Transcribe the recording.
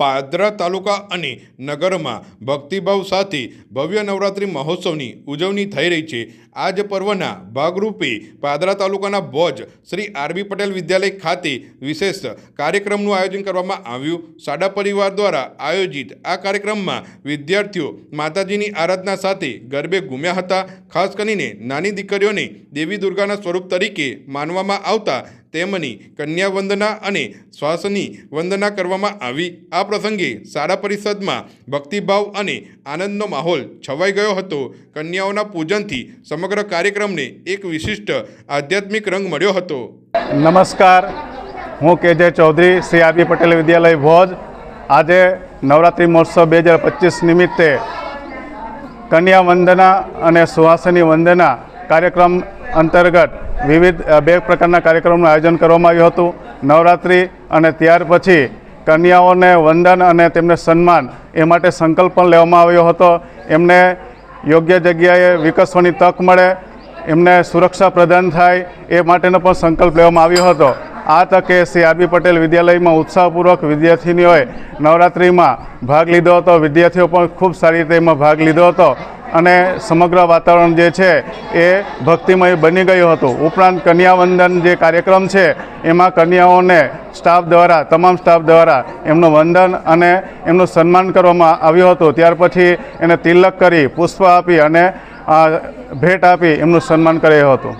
પાદરા તાલુકા અને નગરમાં ભક્તિભાવ સાથે ભવ્ય નવરાત્રિ મહોત્સવની ઉજવણી થઈ રહી છે. આ જ પર્વના ભાગરૂપે પાદરા તાલુકાના ભોજ શ્રી આરબી પટેલ વિદ્યાલય ખાતે વિશેષ કાર્યક્રમનું આયોજન કરવામાં આવ્યું. સાડા પરિવાર દ્વારા આયોજિત આ કાર્યક્રમમાં વિદ્યાર્થીઓ માતાજીની આરાધના સાથે ગરબે ઘૂમ્યા હતા. ખાસ કરીને નાની દીકરીઓને દેવી દુર્ગાના સ્વરૂપ તરીકે માનવામાં આવતા તેમની કન્યા વંદના અને શ્વાસની વંદના કરવામાં આવી. આ પ્રસંગે શાળા પરિષદમાં ભક્તિભાવ અને આનંદનો માહોલ છવાઈ ગયો હતો. કન્યાઓના પૂજનથી સમગ્ર કાર્યક્રમને એક વિશિષ્ટ આધ્યાત્મિક રંગ મળ્યો હતો. નમસ્કાર. હું K J Chaudhari Shri R B Patel વિદ્યાલય ભોજ. આજે નવરાત્રિ મહોત્સવ બે હજાર પચીસ નિમિત્તે કન્યા વંદના અને સુહાસની વંદના કાર્યક્રમ અંતર્ગત વિવિધ બે પ્રકારના કાર્યક્રમનું આયોજન કરવામાં આવ્યું હતું. નવરાત્રિ અને ત્યાર પછી કન્યાઓને વંદન અને તેમને સન્માન એ માટે સંકલ્પ પણ લેવામાં આવ્યો હતો. એમને યોગ્ય જગ્યાએ વિકસવાની તક મળે, એમને સુરક્ષા પ્રદાન થાય એ માટેનો પણ સંકલ્પ લેવામાં આવ્યો હતો. આ તકે શ્રી આરબી પટેલ વિદ્યાલયમાં ઉત્સાહપૂર્વક વિદ્યાર્થીનીઓએ નવરાત્રિમાં ભાગ લીધો હતો. વિદ્યાર્થીઓ પણ ખૂબ સારી રીતે એમાં ભાગ લીધો હતો. અને સમગ્ર વાતાવરણ જે છે એ ભક્તિમય બની ગયું હતું. ઉપરાંત કન્યાવંદન જે કાર્યક્રમ છે, એમાં કન્યાઓને સ્ટાફ દ્વારા, તમામ સ્ટાફ દ્વારા એમનું વંદન અને એમનું સન્માન કરવામાં આવ્યું હતું. ત્યાર પછી એને તિલક કરી પુષ્પ આપી અને ભેટ આપી એમનું સન્માન કર્યું હતું.